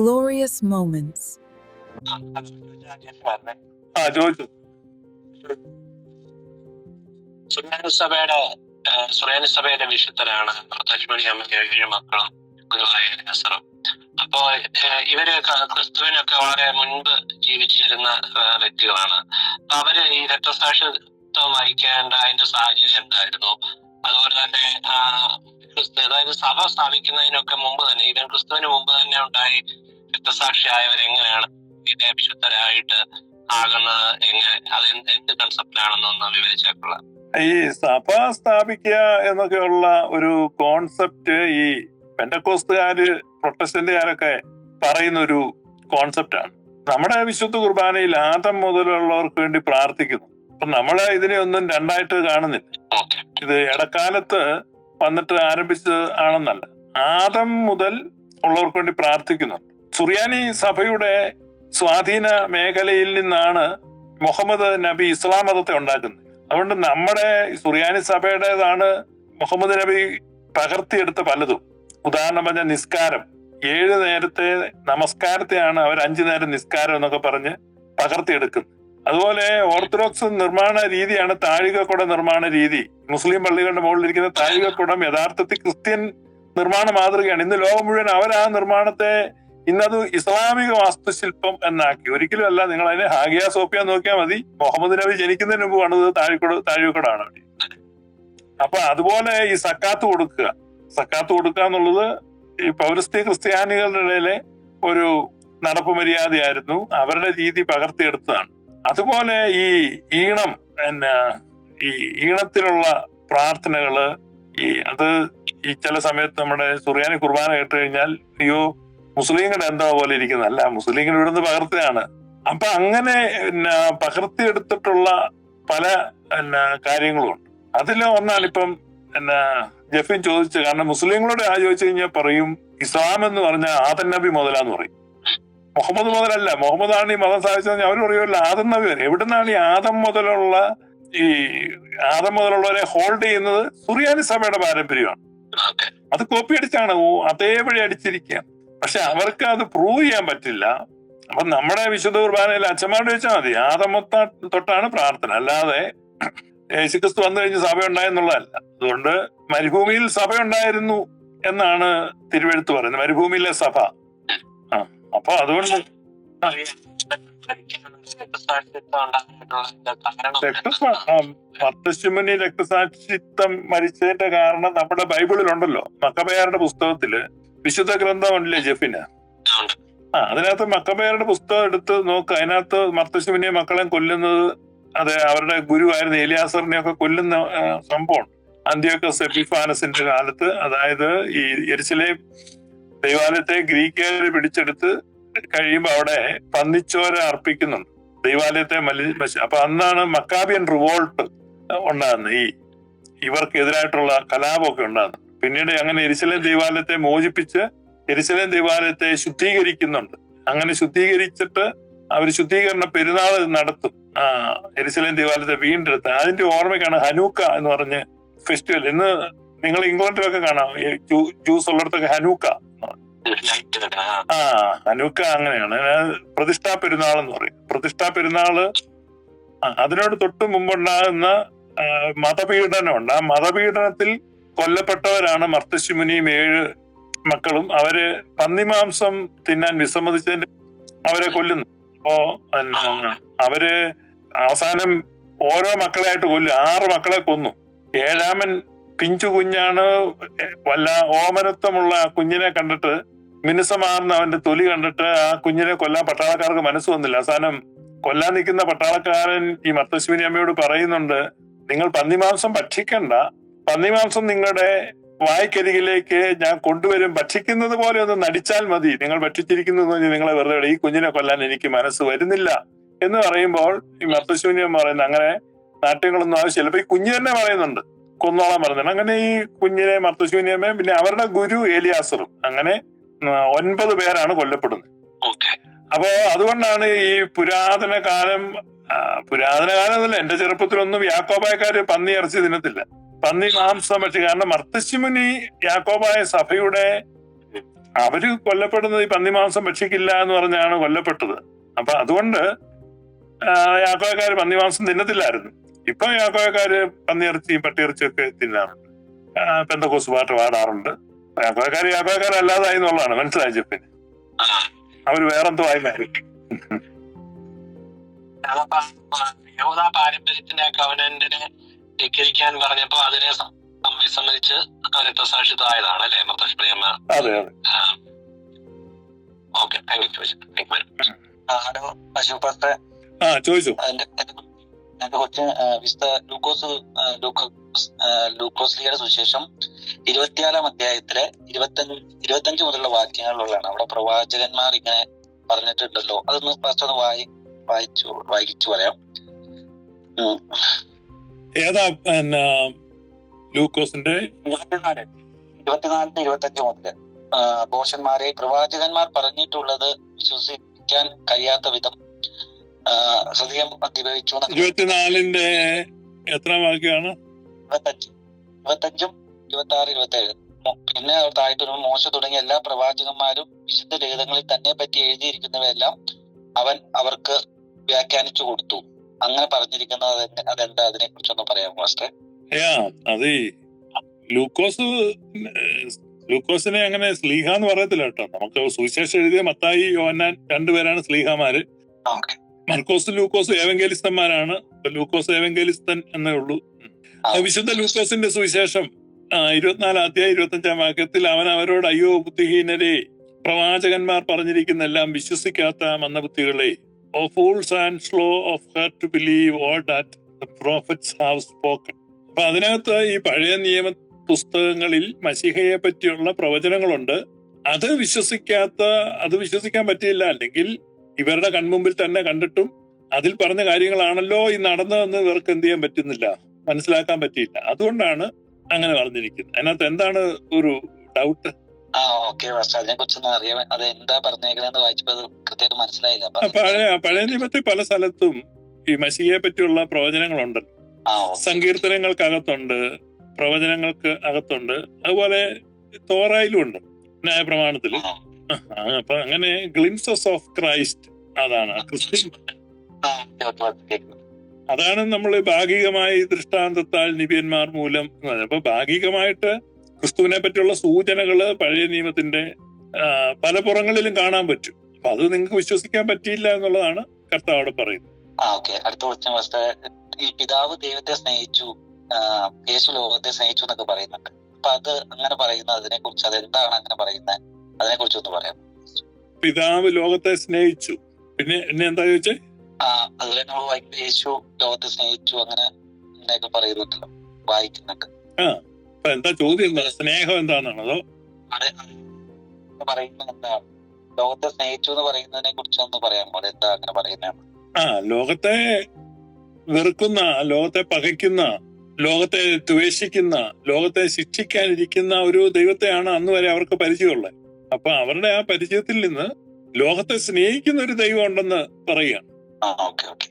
glorious moments. ആ ചോദിച്ചു സുറിയാനി സഭയുടെ ഏഹ്, സുറിയാനി സഭയുടെ വിശുദ്ധരാണ് പ്രത്യക്ഷമണി അമ്മ ഏഴ് മക്കളും ഗുരുവായ നസറും അപ്പോ ഏഹ്, ഇവർ ക- ക്രിസ്തുവിനൊക്കെ വളരെ മുൻപ് ജീവിച്ചിരുന്ന ഏഹ്, വ്യക്തികളാണ്. അപ്പൊ അവർ ഈ രക്തസാക്ഷിത്വം വഹിക്കേണ്ട അതിന്റെ സാഹചര്യം എന്തായിരുന്നു? അതുപോലെ തന്നെ ക്രിസ്തു അതായത് സഭ സ്ഥാപിക്കുന്നതിനൊക്കെ മുമ്പ് തന്നെ ഈവൻ ക്രിസ്തുവിന് മുമ്പ് തന്നെ ഉണ്ടായി രക്തസാക്ഷിയായവർ എങ്ങനെയാണ് ഇതേ വിശുദ്ധരായിട്ട് ആകുന്നത് എങ്ങനെ അത് എന്ത് കൺസെപ്റ്റിലാണെന്നൊന്ന് വിവരിച്ചേക്കുള്ള. ഈ സഭ സ്ഥാപിക്കുക എന്നൊക്കെയുള്ള ഒരു കോൺസെപ്റ്റ് ഈ പെൻഡക്കോസ്തുകാര് പ്രൊട്ടസ്റ്റന്റുകാരൊക്കെ പറയുന്ന ഒരു കോൺസെപ്റ്റാണ് നമ്മുടെ വിശുദ്ധ കുർബാനയിൽ ആദം മുതലുള്ളവർക്ക് വേണ്ടി പ്രാർത്ഥിക്കുന്നു. അപ്പൊ നമ്മൾ ഇതിനെ ഒന്നും രണ്ടായിട്ട് കാണുന്നില്ല. ഇത് ഇടക്കാലത്ത് വന്നിട്ട് ആരംഭിച്ചത് ആണെന്നല്ല. ആദം മുതൽ ഉള്ളവർക്ക് വേണ്ടി പ്രാർത്ഥിക്കുന്നുണ്ട് സുറിയാനി സഭയുടെ സ്വാധീന മേഖലയിൽ നിന്നാണ് മുഹമ്മദ് നബി ഇസ്ലാം മതത്തെ ഉണ്ടാക്കുന്നത്. അതുകൊണ്ട് നമ്മുടെ സുറിയാനി സഭയുടേതാണ് മുഹമ്മദ് നബി പകർത്തിയെടുത്ത പലതും. ഉദാഹരണം പറഞ്ഞ നിസ്കാരം. ഏഴ് നേരത്തെ നമസ്കാരത്തെയാണ് അവർ അഞ്ചു നേരം നിസ്കാരം എന്നൊക്കെ പറഞ്ഞ് പകർത്തിയെടുക്കുന്നത്. അതുപോലെ ഓർത്തഡോക്സ് നിർമ്മാണ രീതിയാണ് താഴികക്കുട നിർമ്മാണ രീതി. മുസ്ലിം പള്ളികളുടെ മുകളിലിരിക്കുന്ന താഴികക്കുടം യഥാർത്ഥത്തിൽ ക്രിസ്ത്യൻ നിർമ്മാണ മാതൃകയാണ്. ഇന്ന് ലോകം മുഴുവൻ അവർ ആ നിർമ്മാണത്തെ ഇന്നത് ഇസ്ലാമിക വാസ്തുശില്പം എന്നാക്കി. ഒരിക്കലും അല്ല നിങ്ങൾ അതിനെ ഹാഗിയ സോഫിയ നോക്കിയാൽ മതി. മുഹമ്മദ് നബി ജനിക്കുന്നതിന് മുമ്പ് പണിത് താഴിക്കുട താഴിക്കുടാണ് അവിടെ. അപ്പൊ അതുപോലെ ഈ സക്കാത്ത് കൊടുക്കുക. സക്കാത്ത് കൊടുക്കുക എന്നുള്ളത് ഈ പൗരസ്ത്യ ക്രിസ്ത്യാനികളുടെ ഇടയിലെ ഒരു നടപ്പ് മര്യാദയായിരുന്നു. അവരുടെ രീതി പകർത്തിയെടുത്തതാണ്. അതുപോലെ ഈ ഈണം പിന്നെ ഈ ഈണത്തിലുള്ള പ്രാർത്ഥനകൾ ഈ അത് ഈ ചില സമയത്ത് നമ്മുടെ സുറിയാനി കുർബാന കേട്ട് കഴിഞ്ഞാൽ അയ്യോ മുസ്ലിങ്ങളുടെ എന്താ പോലെ ഇരിക്കുന്നല്ല മുസ്ലിങ്ങൾ ഇവിടുന്ന് പകർത്തിയാണ്. അപ്പൊ അങ്ങനെ പിന്നെ പകർത്തിയെടുത്തിട്ടുള്ള പല പിന്നെ കാര്യങ്ങളുമുണ്ട് അതിൽ ഒന്നാണ് ഇപ്പം പിന്നെ ജഫിൻ ചോദിച്ചത്. കാരണം മുസ്ലിങ്ങളോട് ആ ചോദിച്ചു കഴിഞ്ഞാൽ പറയും ഇസ്ലാം എന്ന് പറഞ്ഞാൽ ആദൻ നബി മുതലാന്ന് പറയും. മുഹമ്മദ് മുതലല്ല. മുഹമ്മദാണ് ഈ മതം സ്ഥാപിച്ചത് അവർ പറയുമല്ലോ ആദം നബി വരെ. എവിടുന്നാണ് ഈ ആദം മുതലുള്ള ഈ ആദം മുതലുള്ളവരെ ഹോൾഡ് ചെയ്യുന്നത്? സുറിയാനി സഭയുടെ പാരമ്പര്യമാണ്. അത് കോപ്പി അടിച്ചാണ്. അതേ അതേപടി അടിച്ചിരിക്കുക പക്ഷെ അവർക്ക് അത് പ്രൂവ് ചെയ്യാൻ പറ്റില്ല. അപ്പൊ നമ്മുടെ വിശുദ്ധ കുർബാനയിൽ അച്ഛന്മാരോട് ചോദിച്ചാൽ മതി. ആദമൊത്ത തൊട്ടാണ് പ്രാർത്ഥന. അല്ലാതെ യേശുക്രിസ്തു വന്നു കഴിഞ്ഞ് സഭ ഉണ്ടായെന്നുള്ളതല്ല അതുകൊണ്ട് മരുഭൂമിയിൽ സഭ ഉണ്ടായിരുന്നു എന്നാണ് തിരുവെഴുത്ത് പറയുന്നത്. മരുഭൂമിയിലെ സഭ. അപ്പൊ അതുകൊണ്ട് മർത്തശുമനി രക്തസാക്ഷിത്വം മരിച്ചതിന്റെ കാരണം നമ്മുടെ ബൈബിളിലുണ്ടല്ലോ. മക്കബയാരുടെ പുസ്തകത്തിൽ വിശുദ്ധ ഗ്രന്ഥമല്ലേ ജെഫിന്? ആ അതിനകത്ത് മക്കബയാരുടെ പുസ്തകം എടുത്ത് നോക്ക്. അതിനകത്ത് മർത്തശുമനിയെ മക്കളെ കൊല്ലുന്നത് അതെ അവരുടെ ഗുരുവായിരുന്ന എലിയാസറിനെ ഒക്കെ കൊല്ലുന്ന സംഭവം. അന്ത്യൊക്കെ സെഫിഫാനസിന്റെ കാലത്ത് അതായത് ഈ എരിശിലെ ദൈവാലയത്തെ ഗ്രീക്കുകാർ പിടിച്ചെടുത്ത് കഴിയുമ്പോൾ അവിടെ പന്നിച്ചോര അർപ്പിക്കുന്നുണ്ട്. ദൈവാലയത്തെ മലി അപ്പൊ അന്നാണ് മക്കാബിയൻ റിവോൾട്ട് ഉണ്ടാകുന്നത്. ഈ ഇവർക്കെതിരായിട്ടുള്ള കലാപമൊക്കെ ഉണ്ടാകുന്നത്. പിന്നീട് അങ്ങനെ എരിശലേം ദൈവാലയത്തെ മോചിപ്പിച്ച് എരിശലേം ദൈവാലയത്തെ ശുദ്ധീകരിക്കുന്നുണ്ട്. അങ്ങനെ ശുദ്ധീകരിച്ചിട്ട് അവർ ശുദ്ധീകരണ പെരുന്നാൾ നടത്തും. ആ എരിശലേം ദൈവാലയത്തെ വീണ്ടെടുത്ത്. അതിന്റെ ഓർമ്മയ്ക്കാണ് ഹനൂക്ക എന്ന് പറഞ്ഞ് ഫെസ്റ്റിവൽ. ഇന്ന് നിങ്ങൾ ഇംഗ്ലണ്ടിലൊക്കെ കാണാം. ജ്യൂസ് ഉള്ളിടത്തൊക്കെ ഹനൂക്ക. ആ. ഹനൂക്ക അങ്ങനെയാണ്. പ്രതിഷ്ഠാ പെരുന്നാൾ എന്ന് പറയും. പ്രതിഷ്ഠാ പെരുന്നാൾ അതിനോട് തൊട്ട് മുമ്പുണ്ടാകുന്ന മതപീഡനമുണ്ട്. ആ മതപീഡനത്തിൽ കൊല്ലപ്പെട്ടവരാണ് മർത്തശിമുനിയും ഏഴ് മക്കളും. അവർ പന്നിമാംസം തിന്നാൻ വിസമ്മതിച്ചതിന്റെ അവരെ കൊല്ലുന്നു. അപ്പോ അവർ അവസാനം ഓരോ മക്കളായിട്ട് കൊല്ലു. ആറ് മക്കളെ കൊന്നു. ഏഴാമൻ പിഞ്ചു കുഞ്ഞാണ് വല്ല ഓമനത്വമുള്ള കുഞ്ഞിനെ കണ്ടിട്ട് മിനുസമാർന്ന അവന്റെ തൊലി കണ്ടിട്ട് ആ കുഞ്ഞിനെ കൊല്ലാൻ പട്ടാളക്കാർക്ക് മനസ്സ് വന്നില്ല. അവസാനം കൊല്ലാൻ നിൽക്കുന്ന പട്ടാളക്കാരൻ ഈ മത്തശ്വിനി അമ്മയോട് പറയുന്നുണ്ട് നിങ്ങൾ പന്നിമാംസം ഭക്ഷിക്കണ്ട. പന്നിമാംസം നിങ്ങളുടെ വായ്ക്കരികിലേക്ക് ഞാൻ കൊണ്ടുവരും. ഭക്ഷിക്കുന്നത് പോലെ ഒന്ന് നടിച്ചാൽ മതി. നിങ്ങൾ ഭക്ഷിച്ചിരിക്കുന്നു നിങ്ങളെ വെറുതെ. ഈ കുഞ്ഞിനെ കൊല്ലാൻ എനിക്ക് മനസ്സ് വരുന്നില്ല. എന്ന് പറയുമ്പോൾ ഈ മത്തശ്വിനി അമ്മ പറയുന്നത് അങ്ങനെ നാട്യങ്ങളൊന്നും ആവശ്യമില്ല. അപ്പൊ ഈ കുഞ്ഞു തന്നെ പറയുന്നുണ്ട് കൊന്നോളാൻ പറഞ്ഞിട്ടുണ്ട്. അങ്ങനെ ഈ കുഞ്ഞിനെ മർത്തശ്വിനിയമ്മയും പിന്നെ അവരുടെ ഗുരു ഏലിയാസറും. അങ്ങനെ ഒൻപത് പേരാണ് കൊല്ലപ്പെടുന്നത്. അപ്പോ അതുകൊണ്ടാണ് ഈ പുരാതന കാലം പുരാതന കാലം എന്നല്ല എന്റെ ചെറുപ്പത്തിലൊന്നും യാക്കോബായക്കാര് പന്നി ഇറച്ചി തിന്നത്തില്ല. പന്നി മാംസം പക്ഷേ കാരണം മർത്തശ്ശിമുനി യാക്കോബായ സഭയുടെ അവർ കൊല്ലപ്പെടുന്നത് ഈ പന്നി മാംസം ഭക്ഷിക്കില്ല എന്ന് പറഞ്ഞാണ് കൊല്ലപ്പെട്ടത്. അപ്പൊ അതുകൊണ്ട് യാക്കോബായക്കാര് പന്നി മാംസം തിന്നത്തില്ലായിരുന്നു. ഇപ്പൊ യാക്കോക്കാര് പന്നിയിറച്ചിയും പട്ടിയിറച്ചി ഒക്കെ തിന്നാറുണ്ട് പെന്തക്കോസ് പാട്ട് പാടാറുണ്ട്. യാക്കോക്കാര് യാക്കോക്കാരല്ലാതായി എന്നുള്ളതാണ്. മനസ്സിലായി ചെപ്പിന് ആ. അവർ വേറെന്തോ ആയി മാറി യഹൂദ പാരമ്പര്യത്തിന്റെ കവനന്റിനെ ധിക്കരിക്കാൻ പറഞ്ഞപ്പോ അതിനെ വിസമ്മതിച്ച് രക്തസാക്ഷിത്വമായതാണ് അല്ലേ? മൊത്തം അതെ അതെ. Okay. Thank you. Thank you. Hello Ashok ആ ചോദിച്ചു. കുറച്ച് കൊച്ച് വിശുദ്ധ ലൂക്കോസ് ലൂക്കോസ് ആ, ലൂക്കോസ് ലീഗയുടെ സുവിശേഷം ഇരുപത്തിനാലാം അധ്യായത്തിലെ ഇരുപത്തഞ്ച് ഇരുപത്തഞ്ച് മുതലുള്ള വാക്യങ്ങളിലുള്ളതാണ്. അവിടെ പ്രവാചകന്മാർ ഇങ്ങനെ പറഞ്ഞിട്ടുണ്ടല്ലോ. അതൊന്ന് ഫസ്റ്റ് ഒന്ന് വായി വായിച്ചു വായിച്ചു പറയാം. ഏതാ ലൂക്കോസിന്റെ? ഇരുപത്തിനാല്. ഇരുപത്തിനാലിന് ഇരുപത്തഞ്ച് മുതൽ ഭോഷന്മാരെ പ്രവാചകന്മാർ പറഞ്ഞിട്ടുള്ളത് വിശ്വസിക്കാൻ കഴിയാത്ത വിധം ഹൃദയം എന്നൊക്കെ ഇരുപത്തിനാലിന്റെ എത്ര വാക്യാണ് ഇരുപത്തഞ്ച്. ഇരുപത്തഞ്ചും ഇരുപത്തി ആറ് ഇരുപത്തി ഏഴ് പിന്നെ അവർ താഴ്ത്തൊരു മോശ തുടങ്ങിയ എല്ലാ പ്രവാചകന്മാരും വിശുദ്ധ ലിഖിതങ്ങളിൽ തന്നെ പറ്റി എഴുതിയിരിക്കുന്നവയെല്ലാം അവൻ അവർക്ക് വ്യാഖ്യാനിച്ചു കൊടുത്തു. അങ്ങനെ പറഞ്ഞിരിക്കുന്നത് അതെന്താ അതിനെ കുറിച്ചൊന്ന് പറയാം മാസ്റ്റർ അത് ലൂക്കോസ് ലൂക്കോസിനെ അങ്ങനെ സ്ലീഹ എന്ന് പറയത്തില്ല കേട്ടോ. നമുക്ക് സുവിശേഷം എഴുതിയ മത്തായി യോഹന്നാൻ രണ്ടുപേരാണ് സ്ലീഹമാര്. മർക്കോസ് ലൂക്കോസ് ഏവങ്കേലിസ്തന്മാരാണ്. ലൂക്കോസ് ഏവങ്കേലിസ്തൻ എന്നേ ഉള്ളൂ. വിശുദ്ധ ലൂക്കോസിന്റെ സുവിശേഷം ഇരുപത്തിനാല് ഇരുപത്തിനാലാം അധ്യായം ഇരുപത്തഞ്ചാം വാക്യത്തിൽ അവൻ അവരോട് അയ്യോ ബുദ്ധിഹീനരെ പ്രവാചകന്മാർ പറഞ്ഞിരിക്കുന്ന എല്ലാം വിശ്വസിക്കാത്ത മന്ദബുദ്ധികളെ O fools and slow of heart to believe all that the prophets have spoken അപ്പൊ അതിനകത്ത് ഈ പഴയ നിയമ പുസ്തകങ്ങളിൽ മഷിഹയെ പറ്റിയുള്ള പ്രവചനങ്ങളുണ്ട്. അത് വിശ്വസിക്കാത്ത അത് വിശ്വസിക്കാൻ പറ്റിയില്ല. അല്ലെങ്കിൽ ഇവരുടെ കൺമുമ്പിൽ തന്നെ കണ്ടിട്ടും അതിൽ പറഞ്ഞ കാര്യങ്ങളാണല്ലോ ഈ നടന്നതെന്ന് ഇവർക്ക് എന്ത് ചെയ്യാൻ പറ്റുന്നില്ല മനസ്സിലാക്കാൻ പറ്റിയില്ല. അതുകൊണ്ടാണ് അങ്ങനെ പറഞ്ഞിരിക്കുന്നത് അതിനകത്ത് എന്താണ് ഒരു ഡൗട്ട് ആ ഓക്കെ അതിനെ കുറിച്ചൊന്നും അറിയാൻ അത് എന്താ പറഞ്ഞേക്കണെന്ന് വായിച്ചപ്പോ അത് കൃത്യമായിട്ട് മനസ്സിലായില്ല. പഴയ പഴയ നിയമത്തിൽ പല സ്ഥലത്തും ഈ മഷിയെ പറ്റിയുള്ള പ്രവചനങ്ങളുണ്ട്. സങ്കീർത്തനങ്ങൾക്കകത്തുണ്ട് പ്രവചനങ്ങൾക്ക് അകത്തുണ്ട് അതുപോലെ തോറായിലും ഉണ്ട്. ന്യായപ്രമാണത്തിൽ. അപ്പൊ അങ്ങനെ ഗ്ലിംസസ് ഓഫ് ക്രൈസ്റ്റ് അതാണ്. അതാണ് നമ്മൾ ഭാഗികമായി ദൃഷ്ടാന്തത്താൽ നിബിയന്മാർ മൂലം. അപ്പൊ ഭാഗികമായിട്ട് ക്രിസ്തുവിനെ പറ്റിയുള്ള സൂചനകൾ പഴയ നിയമത്തിന്റെ പല പുറങ്ങളിലും കാണാൻ പറ്റും. അപ്പൊ അത് നിങ്ങൾക്ക് വിശ്വസിക്കാൻ പറ്റിയില്ല എന്നുള്ളതാണ് കർത്താവ് അവിടെ പറയുന്നത്. ആ ഓക്കെ. അടുത്ത ക്വസ്റ്റ്യൻ വസ്തു ഈ പിതാവ് ദൈവത്തെ സ്നേഹിച്ചു യേശു ലോകത്തെ സ്നേഹിച്ചു എന്നൊക്കെ പറയുന്നുണ്ട്. അപ്പൊ അത് അങ്ങനെ പറയുന്നത് അതിനെ കുറിച്ച് അത് എന്താണ് അങ്ങനെ പറയുന്നത്? അതിനെ കുറിച്ച് ഒന്ന് പറയാം പിതാവ് ലോകത്തെ സ്നേഹിച്ചു. പിന്നെ എന്നെ എന്താ ചോദിച്ചേ? ആ അതുപോലെ നമ്മൾ യേശു ലോകത്തെ സ്നേഹിച്ചു അങ്ങനെ എന്നൊക്കെ പറയുന്നുണ്ടല്ലോ വായിക്കുന്നുണ്ട്. ആ എന്താ ചോദ്യം? സ്നേഹം അത്? അത് പറയുന്നത് എന്താ? ലോകത്തെ സ്നേഹിച്ചു എന്ന് പറയുന്നതിനെ കുറിച്ച് ഒന്ന് പറയാമോ എന്താ അങ്ങനെ പറയുന്നത് ആ ലോകത്തെ വെറുക്കുന്ന ലോകത്തെ പകയ്ക്കുന്ന ലോകത്തെ ദ്വേഷിക്കുന്ന ലോകത്തെ ശിക്ഷിക്കാനിരിക്കുന്ന ഒരു ദൈവത്തെയാണ് അന്ന് വരെ അവർക്ക് പരിചയമുള്ളത്. അപ്പൊ അവരുടെ ആ പരിചയത്തിൽ നിന്ന് ലോകത്തെ സ്നേഹിക്കുന്ന ഒരു ദൈവം ഉണ്ടെന്ന് പറയുകയാണ് ഓക്കെ.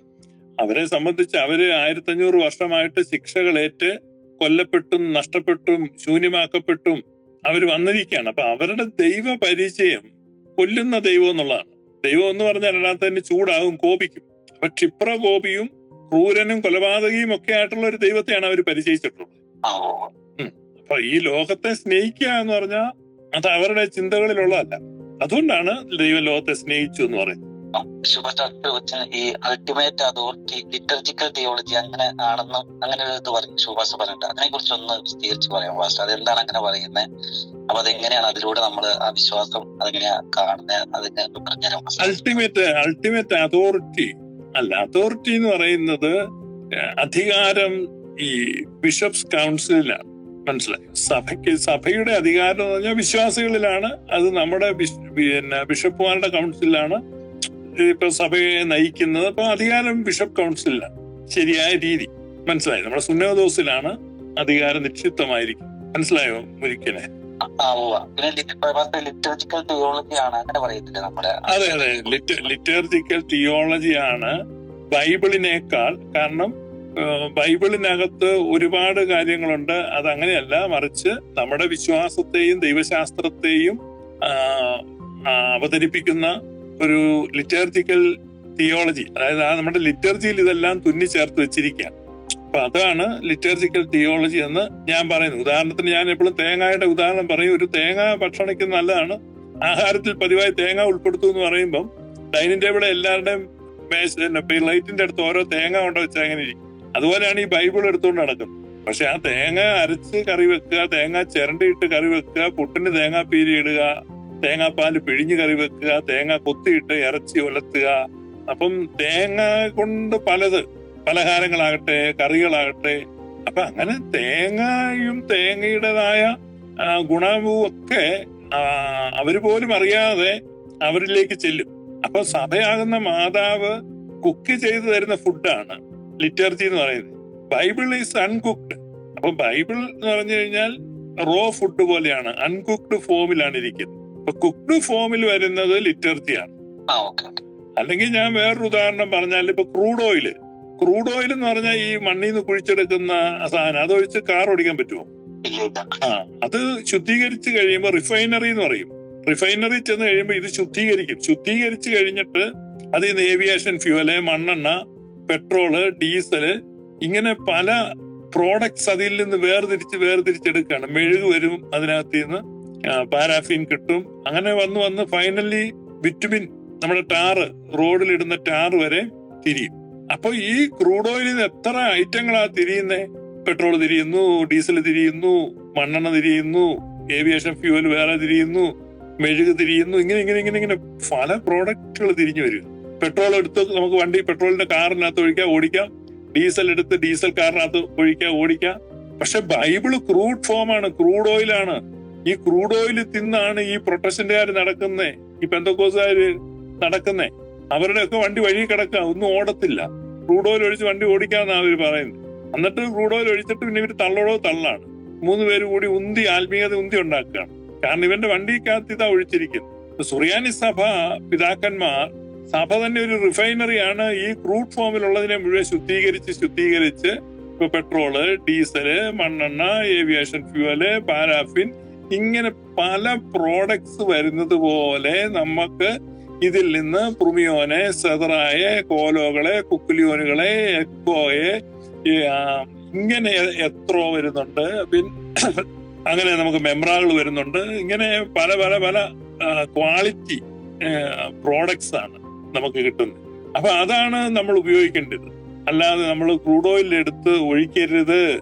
അവരെ സംബന്ധിച്ച് അവർ ആയിരത്തഞ്ഞൂറ് വർഷമായിട്ട് ശിക്ഷകളേറ്റ് കൊല്ലപ്പെട്ടും നഷ്ടപ്പെട്ടും ശൂന്യമാക്കപ്പെട്ടും അവർ വന്നിരിക്കുകയാണ്. അപ്പൊ അവരുടെ ദൈവ പരിചയം കൊല്ലുന്ന ദൈവം എന്നുള്ളതാണ്. ദൈവം എന്ന് പറഞ്ഞാൽ അതിനകത്ത് ചൂടാകും കോപിക്കും. അപ്പൊ ക്ഷിപ്ര കോപിയും ക്രൂരനും കൊലപാതകയും ഒക്കെ ആയിട്ടുള്ള ഒരു ദൈവത്തെയാണ് അവർ പരിചയിച്ചിട്ടുള്ളത്. അപ്പൊ ഈ ലോകത്തെ സ്നേഹിക്കുക എന്ന് പറഞ്ഞാൽ അത് അവരുടെ ചിന്തകളിലുള്ളതല്ല. അതുകൊണ്ടാണ് ദൈവം ലോകത്തെ സ്നേഹിച്ചു എന്ന് പറയുന്നത്. ശുഭശാസ്ത്ര വെച്ച് ഈ അൾട്ടിമേറ്റ് അതോറിറ്റി ലിറ്റർജിക്കൽ തിയോളജി അങ്ങനെ ആണെന്നും അങ്ങനെ ഒരു ഇത് പറഞ്ഞു. ശുഭാസ് പറഞ്ഞിട്ട് അതിനെ കുറിച്ച് ഒന്ന് വിസ്തീകരിച്ച് പറയാം വാസ്റ്റ് അതെന്താണ് അങ്ങനെ പറയുന്നത് അപ്പൊ അതെങ്ങനെയാണ് അതിലൂടെ നമ്മൾ ആ വിശ്വാസം അതെങ്ങനെയാ കാണുന്നത് അതിനെ പറഞ്ഞുതരാം അൾട്ടിമേറ്റ് അൾട്ടിമേറ്റ് അതോറിറ്റി അല്ല അതോറിറ്റി എന്ന് പറയുന്നത് അധികാരം ഈ ബിഷപ്സ് കൗൺസിലിലാണ് മനസ്സിലായി. സഭയ്ക്ക് സഭയുടെ അധികാരം എന്ന് പറഞ്ഞാൽ വിശ്വാസികളിലാണ്. അത് നമ്മുടെ പിന്നെ ബിഷപ്പുമാരുടെ കൗൺസിലാണ് ഇപ്പൊ സഭയെ നയിക്കുന്നത്. അപ്പൊ അധികാരം ബിഷപ്പ് കൗൺസിലാണ് ശരിയായ രീതി. മനസ്സിലായി? നമ്മുടെ സുന്നോദോസിലാണ് അധികാരം നിക്ഷിപ്തമായിരിക്കും. മനസ്സിലായോ ഒരിക്കലെ? ലിറ്റർജിക്കൽ തിയോളജി ആണ്. അങ്ങനെ നമ്മുടെ അതെ അതെ. ലിറ്റർജിക്കൽ തിയോളജിയാണ് ബൈബിളിനേക്കാൾ കാരണം ബൈബിളിനകത്ത് ഒരുപാട് കാര്യങ്ങളുണ്ട്. അതങ്ങനെയല്ല മറിച്ച് നമ്മുടെ വിശ്വാസത്തെയും ദൈവശാസ്ത്രത്തെയും അവതരിപ്പിക്കുന്ന ഒരു ലിറ്റർജിക്കൽ തിയോളജി അതായത് ആ നമ്മുടെ ലിറ്റർജിയിൽ ഇതെല്ലാം തുന്നി ചേർത്ത് വെച്ചിരിക്കുക അപ്പൊ അതാണ് ലിറ്റർജിക്കൽ തിയോളജി എന്ന് ഞാൻ പറയുന്നത്. ഉദാഹരണത്തിന് ഞാൻ എപ്പോഴും തേങ്ങയുടെ ഉദാഹരണം പറയും. ഒരു തേങ്ങ ഭക്ഷണയ്ക്ക് നല്ലതാണ്. ആഹാരത്തിൽ പതിവായി തേങ്ങ ഉൾപ്പെടുത്തു എന്ന് പറയുമ്പം ഡൈനിങ് ടേബിളിൽ എല്ലാവരുടെയും ലൈറ്റിന്റെ അടുത്ത് ഓരോ തേങ്ങ കൊണ്ട് വെച്ചാൽ അങ്ങനെ ഇരിക്കും. അതുപോലെയാണ് ഈ ബൈബിൾ എടുത്തുകൊണ്ട് നടക്കുന്നത് പക്ഷെ ആ തേങ്ങ അരച്ച് കറി വെക്കുക തേങ്ങ ചിരണ്ടിയിട്ട് കറി വെക്കുക പുട്ടിന് തേങ്ങ പീരി ഇടുക തേങ്ങാപ്പാൽ പിഴിഞ്ഞ് കറി വെക്കുക തേങ്ങ കൊത്തിയിട്ട് ഇറച്ചി ഉലത്തുക. അപ്പം തേങ്ങ കൊണ്ട് പലത് പലഹാരങ്ങളാകട്ടെ കറികളാകട്ടെ. അപ്പൊ അങ്ങനെ തേങ്ങയും തേങ്ങയുടേതായ ഗുണവും ഒക്കെ അവർ പോലും അറിയാതെ അവരിലേക്ക് ചെല്ലും. അപ്പൊ സഭയാകുന്ന മാതാവ് കുക്ക് ചെയ്തു തരുന്ന ഫുഡാണ്. ലിറ്റർജി എന്ന് പറയുന്നത്. ബൈബിൾ ഈസ് അൺകുക്ഡ് അപ്പൊ ബൈബിൾ എന്ന് പറഞ്ഞു കഴിഞ്ഞാൽ റോ ഫുഡ് പോലെയാണ് അൺകുക്ഡ് ഫോമിലാണ് ഇരിക്കുന്നത്. അപ്പൊ കുക്ഡ് ഫോമിൽ വരുന്നത് ലിറ്റർജിയാണ് അല്ലെങ്കിൽ ഞാൻ വേറൊരു ഉദാഹരണം പറഞ്ഞാൽ ഇപ്പൊ ക്രൂഡ് ഓയിൽ ക്രൂഡ് ഓയിൽ എന്ന് പറഞ്ഞാൽ ഈ മണ്ണിൽ നിന്ന് കുഴിച്ചെടുക്കുന്ന സാധനം അതൊഴിച്ച് കാർ ഓടിക്കാൻ പറ്റുമോ? ആ അത് ശുദ്ധീകരിച്ച് കഴിയുമ്പോൾ റിഫൈനറി എന്ന് പറയും. റിഫൈനറി ചെന്ന് കഴിയുമ്പോൾ ഇത് ശുദ്ധീകരിക്കും. ശുദ്ധീകരിച്ച് കഴിഞ്ഞിട്ട് അതിൽ നിന്ന് ഏവിയേഷൻ ഫ്യൂവൽ മണ്ണെണ്ണ പെട്രോൾ ഡീസൽ ഇങ്ങനെ പല പ്രോഡക്ട്സ് അതിൽ നിന്ന് വേർതിരിച്ച് വേർതിരിച്ചെടുക്കുകയാണ് മെഴുക് വരും അതിനകത്ത് നിന്ന് പാരാഫിൻ കിട്ടും. അങ്ങനെ വന്ന് വന്ന് ഫൈനലി വിറ്റുമിൻ നമ്മുടെ ടാറ് റോഡിലിടുന്ന ടാർ വരെ തിരിയും. അപ്പൊ ഈ ക്രൂഡ് ഓയിലിൽ നിന്ന് എത്ര ഐറ്റങ്ങളാ തിരിയുന്നേ? പെട്രോൾ തിരിയുന്നു ഡീസൽ തിരിയുന്നു മണ്ണെണ്ണ തിരിയുന്നു ഏവിയേഷൻ ഫ്യൂവൽ വേറെ തിരിയുന്നു മെഴുക് തിരിയുന്നു ഇങ്ങനെ ഇങ്ങനെ ഇങ്ങനെ ഇങ്ങനെ പല പ്രോഡക്റ്റുകൾ തിരിഞ്ഞു വരും പെട്രോൾ എടുത്ത് നമുക്ക് വണ്ടി പെട്രോളിന്റെ കാറിനകത്ത് ഒഴിക്കാം ഓടിക്കാം. ഡീസൽ എടുത്ത് ഡീസൽ കാറിനകത്ത് ഒഴിക്കാം ഓടിക്കാം. പക്ഷെ ബൈബിൾ ക്രൂഡ് ഫോമാണ് ക്രൂഡ് ഓയിലാണ്. ഈ ക്രൂഡ് ഓയിൽ തിന്നാണ് ഈ പ്രൊട്ടക്ഷന്റുകാർ നടക്കുന്നേ ഈ പെന്തക്കോസുകാര് നടക്കുന്നേ. അവരുടെ ഒക്കെ വണ്ടി വഴി കിടക്കുക ഒന്നും ഓടത്തില്ല. ക്രൂഡ് ഓയിൽ ഒഴിച്ച് വണ്ടി ഓടിക്കാന്നാണ് അവർ പറയുന്നത്. എന്നിട്ട് ക്രൂഡ് ഓയിൽ ഒഴിച്ചിട്ട് പിന്നെ ഇവർ തള്ളോടോ തള്ളാണ്. മൂന്ന് പേര് കൂടി ഉന്തി ആത്മീയത ഉന്തി ഉണ്ടാക്കുകയാണ്. കാരണം ഇവന്റെ വണ്ടിക്കകത്ത് ഇതാ ഒഴിച്ചിരിക്കുന്നത്. സുറിയാനി സഭ പിതാക്കന്മാർ സഭ തന്നെ ഒരു റിഫൈനറിയാണ് ഈ ക്രൂഡ് ഫോമിലുള്ളതിനെ മുഴുവൻ ശുദ്ധീകരിച്ച് ശുദ്ധീകരിച്ച് ഇപ്പൊ പെട്രോൾ ഡീസൽ മണ്ണെണ്ണ ഏവിയേഷൻ ഫ്യൂവൽ പാരാഫിൻ ഇങ്ങനെ പല പ്രോഡക്ട്സ് വരുന്നത് പോലെ നമുക്ക് ഇതിൽ നിന്ന് പ്രുമിയോനെ സെതറായെ കോലോകളെ കുക്കുലിയോനുകളെ എക്കോയെ ഇങ്ങനെ എത്രോ വരുന്നുണ്ട്. പിന്നെ അങ്ങനെ നമുക്ക് മെമ്രാകൾ വരുന്നുണ്ട്. ഇങ്ങനെ പല പല പല ക്വാളിറ്റി പ്രോഡക്ട്സ് ആണ്. നമുക്ക് കിട്ടുന്നത് അപ്പൊ അതാണ് നമ്മൾ ഉപയോഗിക്കേണ്ടത്. അല്ലാതെ നമ്മൾ ക്രൂഡ് ഓയിൽ എടുത്ത് ഒഴിക്കരുത്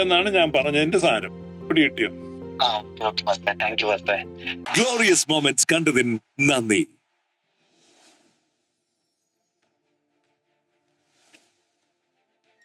എന്നാണ് ഞാൻ പറഞ്ഞതിന്റെ സാരം. പിടി കിട്ടിയോ? ഗ്ലോറിയസ് മൊമെന്റ്സ് കണ്ടതിന് നന്ദി.